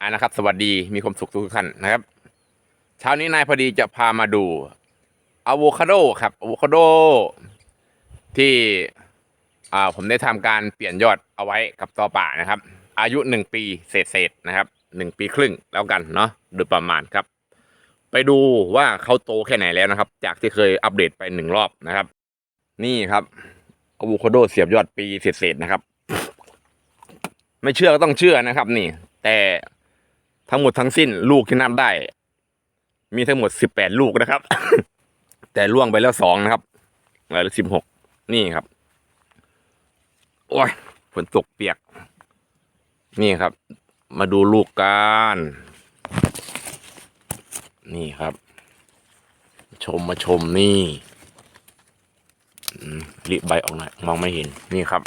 อ่านะครับ สวัสดีมีความสุขทุกท่านนะครับเช้านี้นายพอดีจะพามาดูอะโวคาโดครับอะโวคาโดที่อ่าผมได้ทำการเปลี่ยนยอดเอาไว้กับตอป่านะครับ อายุหนึ่งปีเศษๆนะครับหนึ่งปีครึ่งแล้วกันเนาะโดยประมาณครับ ไปดูว่าเขาโตแค่ไหนแล้วนะครับ จากที่เคยอัปเดตไปหนึ่งรอบนะครับ นี่ครับอะโวคาโดเสียบยอดปีเศษๆนะครับ ไม่เชื่อก็ต้องเชื่อนะครับ นี่ แต่ ทั้งหมดทั้งสิ้นลูกที่นับได้ มีทั้งหมดสิบแปดลูกนะครับ แต่ล่วงไปแล้วสองนะครับเหลือสิบหกนี่ครับ โอ้ยฝนตกเปียก นี่ครับ มาดูลูกกันนี่ครับ ชมมาชมนี่รีบใบออกหน่อยมองไม่เห็น นี่ครับ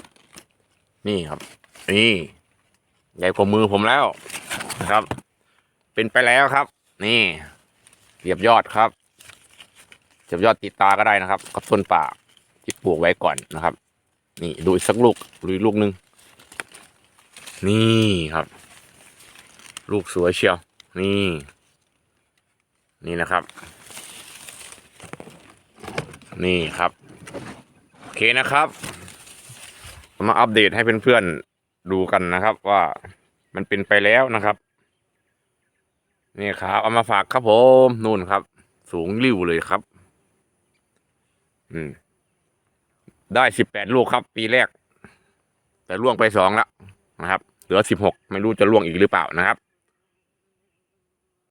นี่ครับ นี่ใหญ่กว่ามือผมแล้วนะครับ เป็นไปแล้วครับ นี่เรียบยอดครับเรียบยอดติดตาก็ได้นะครับ กับต้นป่าที่ปลูกไว้ก่อนนะครับ นี่ดูอีกสักลูกดูอีกลูกหนึ่งนี่ครับ ลูกสวยเชียว นี่ นี่นะครับ นี่ครับโอเคนะครับ มาอัปเดตให้เพื่อนๆดูกันนะครับว่ามันเป็นไปแล้วนะครับ นี่ครับ เอามาฝากครับผมนู่นครับ สูงริ้วเลยครับ อืม ได้สิบแปดลูกครับ ปีแรก แต่ล่วงไปสองแล้วนะครับ เหลือสิบหกไม่รู้จะล่วงอีกหรือเปล่านะครับ